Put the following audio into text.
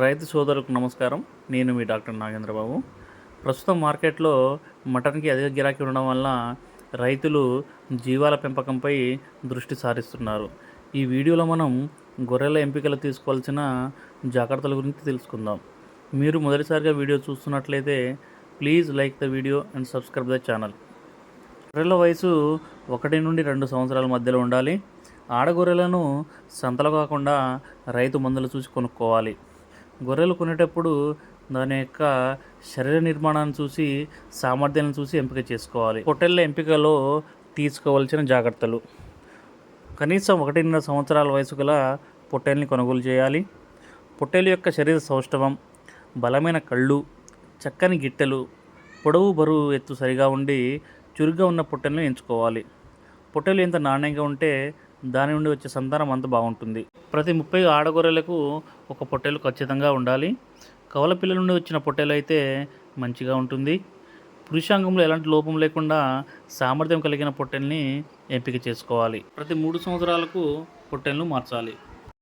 రైతు సోదరులకు నమస్కారం. నేను మీ డాక్టర్ నాగేంద్రబాబు. ప్రస్తుతం మార్కెట్లో మటన్కి అధిక గిరాకీ ఉండడం వల్ల రైతులు జీవాల పెంపకంపై దృష్టి సారిస్తున్నారు. ఈ వీడియోలో మనం గొర్రెల ఎంపికలు తీసుకోవాల్సిన జాగ్రత్తల గురించి తెలుసుకుందాం. మీరు మొదటిసారిగా వీడియో చూస్తున్నట్లయితే please like the video and subscribe the channel. గొర్రెల వయసు ఒకటి నుండి రెండు సంవత్సరాల మధ్యలో ఉండాలి. ఆడగొర్రెలను సంతలు కాకుండా రైతు మందులు చూసి కొనుక్కోవాలి. గొర్రెలు కొనేటప్పుడు దాని యొక్క శరీర నిర్మాణాన్ని చూసి సామర్థ్యాన్ని చూసి ఎంపిక చేసుకోవాలి. పొట్టెళ్ళ ఎంపికలో తీసుకోవాల్సిన జాగ్రత్తలు. కనీసం ఒకటిన్నర సంవత్సరాల వయసు గల పొట్టెల్ని కొనుగోలు చేయాలి. పొట్టెలు యొక్క శరీర సౌష్ఠవం బలమైన కళ్ళు చక్కని గిట్టెలు పొడవు బరువు ఎత్తు సరిగా ఉండి చురుగ్గా ఉన్న పొట్టెలను ఎంచుకోవాలి. పొట్టెలు ఎంత నాణ్యంగా ఉంటే దాని నుండి వచ్చే సంతానం అంత బాగుంటుంది. ప్రతి ముప్పై ఆడగొర్రెలకు ఒక పొట్టేలు ఖచ్చితంగా ఉండాలి. కవల పిల్లల నుండి వచ్చిన పొట్టేలు అయితే మంచిగా ఉంటుంది. పురుషాంగంలో ఎలాంటి లోపం లేకుండా సామర్థ్యం కలిగిన పొట్టెల్ని ఎంపిక చేసుకోవాలి. ప్రతి మూడు సంవత్సరాలకు పొట్టెలను మార్చాలి.